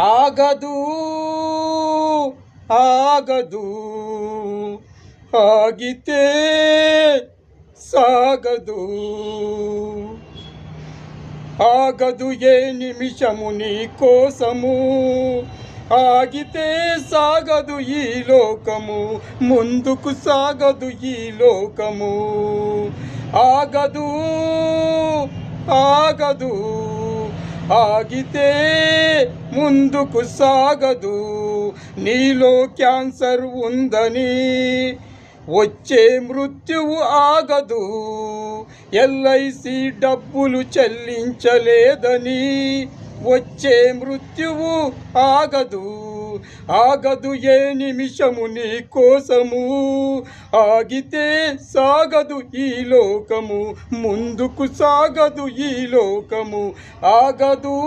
ఆగదు ఆగదు ఆగితే సాగదు. ఆగదు ఏ నిమిషము నీ కోసము ఆగితే సాగదు ఈ లోకము ముందుకు సాగదు ఈ లోకము. ఆగదు ఆగదు. ఆగితే ముందుకు సాగదు నీలో క్యాన్సర్ ఉందని వచ్చే మృత్యువు ఆగదు ఎల్ఐసి డబ్బులు చెల్లించలేదని వచ్చే మృత్యువు ఆగదు. ఆగదు ఏ నిమిషము నీ కోసము. ఆగితే సాగదు ఈ లోకము. ముందుకు సాగదు ఈ లోకము. ఆగదు.